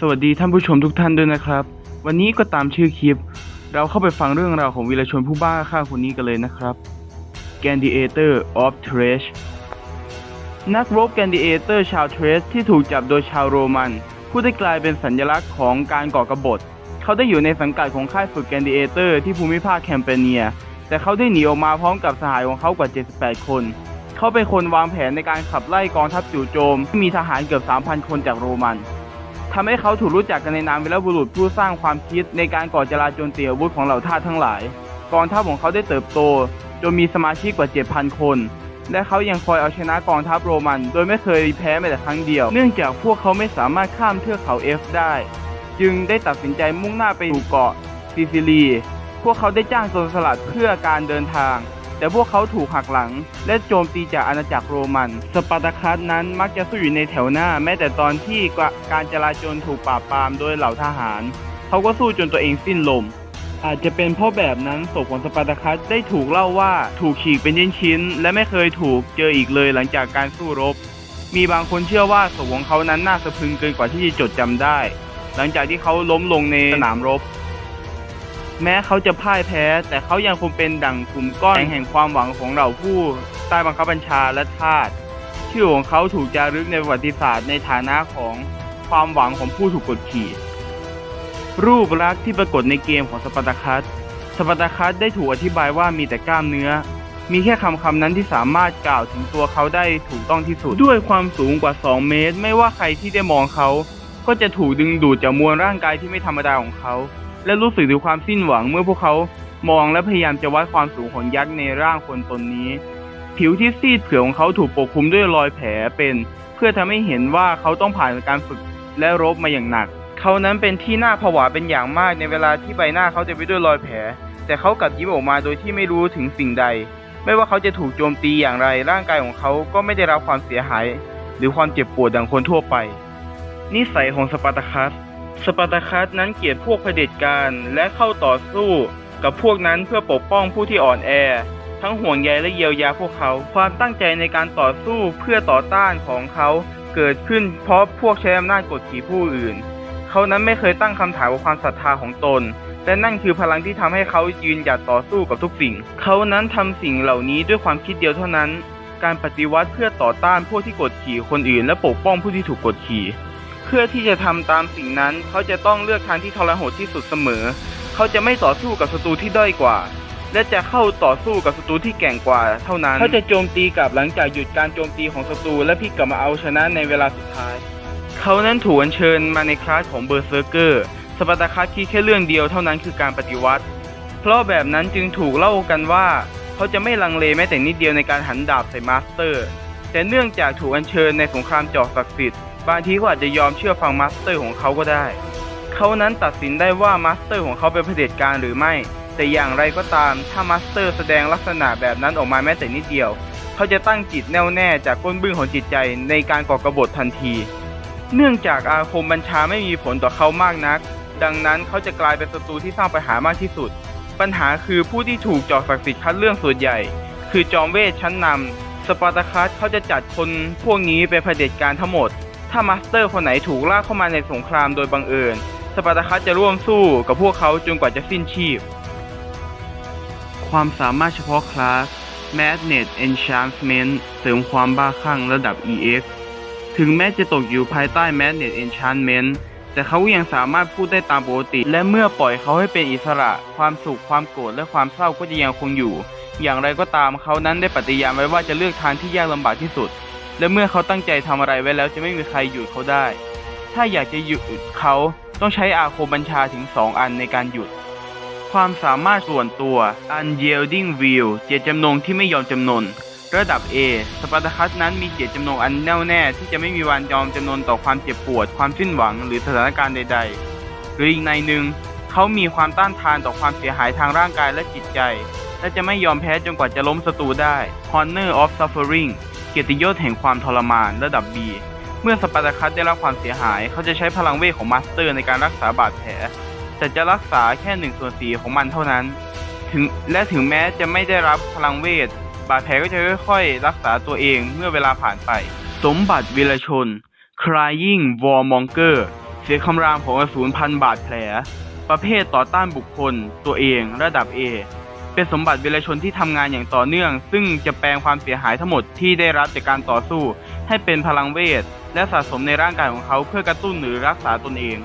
สวัสดีท่านผู้ชมทุกท่านด้วยนะครับ วันนี้ก็ตามชื่อคลิป เราเข้าไปฟังเรื่องราวของวีรชนผู้บ้าฆ่าคนนี้กันเลยนะครับ Gladiator of Thrace นักรบ Gladiator ชาวเทรสที่ถูกจับโดยชาวโรมัน ผู้ได้กลายเป็นสัญลักษณ์ของการก่อกบฏ เขาได้อยู่ในสังกัดของค่ายฝึก Gladiator ที่ภูมิภาคแคมเปเนีย แต่เขาได้หนีออกมาพร้อมกับสหายของเขากว่า 78 คน เขาเป็นคนวางแผนในการขับไล่กองทัพจู่โจมที่มีทหารเกือบ 3,000 คนจากโรมัน ทำให้เขาถูกรู้จักกันในนามวีรบุรุษผู้สร้างความคิดในการก่อจลาจลเตียวุธของเหล่าทาสทั้งหลาย กองทัพของเขาได้เติบโต จนมีสมาชิกกว่า 7,000 คน และเขายังคอยเอาชนะกองทัพโรมัน โดยไม่เคยแพ้แม้แต่ครั้งเดียว เนื่องจากพวกเขาไม่สามารถข้ามเทือกเขาเอฟได้ จึงได้ตัดสินใจมุ่งหน้าไปสู่เกาะซิซิลี พวกเขาได้จ้างโจรสลัดเพื่อการเดินทาง แต่พวกเขาถูกหักหลัง และโจมตีจากอาณาจักรโรมัน สปาร์ตาคัสนั้นมักจะสู้อยู่ในแถวหน้า แม้แต่ตอนที่การจลาจลถูกปราบปรามโดยเหล่าทหาร เขาก็สู้จนตัวเองสิ้นลม อาจจะเป็นเพราะแบบนั้นศพของสปาร์ตาคัสได้ถูกเล่าว่าถูกฉีกเป็นชิ้นๆและไม่เคยถูกเจออีกเลยหลังจากการสู้รบ มีบางคนเชื่อว่าศพของเขานั้นน่าสะพรึงเกินกว่าที่จะจดจำได้ หลังจากที่เขาล้มลงในสนามรบ แม้เขาจะพ่ายแพ้ แต่เขายังคงเป็นดั่งกลุ่มก้อนแห่งความหวังของเหล่าผู้ใต้บังคับบัญชาและทาสชื่อของเขาถูกจารึกในประวัติศาสตร์ในฐานะของความหวังของผู้ถูกกดขี่ รูปลักษณ์ที่ปรากฏในเกมของสปาร์ตาคัสสปาร์ตาคัสได้ถูกอธิบายว่ามีแต่กล้ามเนื้อ มีแค่คำคำนั้นที่สามารถกล่าวถึงตัวเขาได้ถูกต้องที่สุด ด้วยความสูงกว่า 2 เมตร ไม่ว่าใครที่ได้มองเขา ก็จะถูกดึงดูดจากมวลร่างกายที่ไม่ธรรมดาของเขา และรู้สึกถึงความสิ้นหวังเมื่อพวกเขามองและพยายามจะวัดความสูงของยักษ์ในร่างคนตนนี้ ผิวที่ซีดเผือของเขาถูกปกคลุมด้วยรอยแผลเป็น เพื่อทำให้เห็นว่าเขาต้องผ่านการฝึกและรบมาอย่างหนัก เขานั้นเป็นที่น่าผวาเป็นอย่างมากในเวลาที่ใบหน้าเขาเต็มไปด้วยรอยแผล แต่เขากลับยิ้มออกมาโดยที่ไม่รู้ถึงสิ่งใด ไม่ว่าเขาจะถูกโจมตีอย่างไร ร่างกายของเขาก็ไม่ได้รับความเสียหาย หรือความเจ็บปวดดังคนทั่วไป นิสัยของสปาร์ตาคัส สปาร์ตาคัสนั้นเกลียดพวกเผด็จการและเข้าต่อสู้กับพวกนั้นเพื่อปกป้องผู้ที่อ่อนแอ ทั้งห่วงใยและเยียวยาพวกเขา ความตั้งใจในการต่อสู้เพื่อต่อต้านของเขาเกิดขึ้นเพราะพวกใช้อำนาจกดขี่ผู้อื่น เขานั้นไม่เคยตั้งคำถามกับความศรัทธาของตนแต่นั่นคือพลังที่ทำให้เขายืนหยัดต่อสู้กับทุกสิ่ง เขานั้นทำสิ่งเหล่านี้ด้วยความคิดเดียวเท่านั้น การปฏิวัติเพื่อต่อต้านพวกที่กดขี่คนอื่น และปกป้องผู้ที่ถูกกดขี่ เพื่อที่จะทำตามสิ่งนั้น เขาจะต้องเลือกทางที่ทรหดที่สุดเสมอ เขาจะไม่ต่อสู้กับศัตรูที่ด้อยกว่า และจะเข้าต่อสู้กับศัตรูที่แก่งกว่า เท่านั้น เขาจะโจมตีกลับหลังจากหยุดการโจมตีของศัตรูและพลิกกลับมาเอาชนะในเวลาสุดท้าย เขานั้นถูกอัญเชิญมาในคลาสของเบอร์เซอร์เกอร์สปาร์ตาคัสคิดแค่เรื่องเดียวเท่านั้นคือการปฏิวัติ เพราะแบบนั้นจึงถูกเล่ากันว่า เขาจะไม่ลังเลแม้แต่นิดเดียวในการหันดาบใส่มาสเตอร์ แต่เนื่องจากถูกอัญเชิญในสงครามจอกศักดิ์สิทธิ์ บางทีก็อาจจะยอมเชื่อฟังมาสเตอร์ของเขาก็ได้ เขานั้นตัดสินได้ว่ามาสเตอร์ของเขาเป็นเผด็จการหรือไม่ แต่อย่างไรก็ตามถ้ามาสเตอร์แสดงลักษณะแบบนั้นออกมาแม้แต่นิดเดียว เขาจะตั้งจิตแน่วแน่จากก้นบึ้งของจิตใจในการก่อกระบฏทันที เนื่องจากอาคมบัญชาไม่มีผลต่อเขามากนัก ดังนั้นเขาจะกลายเป็นศัตรูที่สร้างปัญหามากที่สุด ปัญหาคือผู้ที่ถูกจอกศักดิ์สิทธิ์คัดเรื่องส่วนใหญ่ คือจอมเวทชั้นนำสปาร์ตาคัสเขาจะจัดคนพวกนี้เป็นเผด็จการทั้งหมด ถ้ามาสเตอร์คนไหนถูกลากเข้ามาในสงครามโดยบังเอิญ สปาร์ตาคัสจะร่วมสู้กับพวกเขาจนกว่าจะสิ้นชีพ ความสามารถเฉพาะคลาส Madnet Enchantment เสริมความบ้าคลั่งระดับ EX ถึงแม้จะตกอยู่ภายใต้ Madnet Enchantment แต่เขายังสามารถพูดได้ตามปกติ และเมื่อปล่อยเขาให้เป็นอิสระ ความสุข ความโกรธ และความเศร้าก็จะยังคงอยู่ อย่างไรก็ตามเขานั้นได้ปฏิญาณไว้ว่าจะเลือกทางที่ยากลำบากที่สุด และเมื่อเขาตั้งใจทำอะไรไว้แล้วจะไม่มีใครหยุดเขาได้ ถ้าอยากจะหยุดเขาต้องใช้อาคมบัญชาถึง2อันในการหยุด ความสามารถส่วนตัว Unyielding Will เจตจำนงที่ไม่ยอมจำนน ระดับ A สปาร์ตาคัสนั้นมีเจตจำนงอันแน่วแน่ที่จะไม่มีวันยอมจำนนต่อความเจ็บปวด ความสิ้นหวังหรือสถานการณ์ใด ๆ หรืออีกในหนึ่งเขามีความต้านทานต่อความเสียหายทางร่างกายและจิตใจ และจะไม่ยอมแพ้จนกว่าจะล้มศัตรูได้ Honor of Suffering เกียรติยศแห่งความทรมานระดับ B เมื่อสปาร์ตาคัสได้รับความเสียหาย เขาจะใช้พลังเวทของมาสเตอร์ในการรักษาบาดแผล แต่จะรักษาแค่หนึ่งส่วนสีของมันเท่านั้น ถึงและถึงแม้จะไม่ได้รับพลังเวท บาดแผลก็จะค่อยๆ รักษาตัวเองเมื่อเวลาผ่านไป สมบัติวีรชน Crying Warmonger เสียงคำรามของอสูรพันบาดแผล ประเภทต่อต้านบุคคล ตัวเอง ระดับ A เป็นสมบัติเวลชนที่ทำงานอย่างต่อเนื่อง ซึ่งจะแปลงความเสียหายทั้งหมดที่ได้รับจากการต่อสู้ ให้เป็นพลังเวท และสะสมในร่างกายของเขาเพื่อกระตุ้นหรือรักษาตนเอง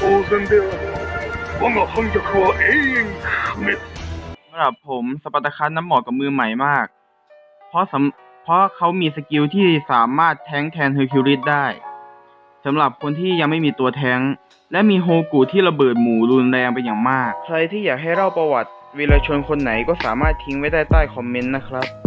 当然である我が反逆は永遠不滅 ส ำหรับผมสปาร์ตาคัสน้ำเหมาะกับมือใหม่มาก เพราะสำเพราะเขามีสกิลที่สามารถแทงแทนเฮอร์คิวลิสได้สำหรับคนที่ยังไม่มีตัวแทงและมีโฮกูที่ระเบิดหมู่รุนแรงไปอย่างมาก ใครที่อยากให้เล่าประวัติวีรชนคนไหนก็สามารถทิ้งไว้ใต้ใต้คอมเมนต์นะครับ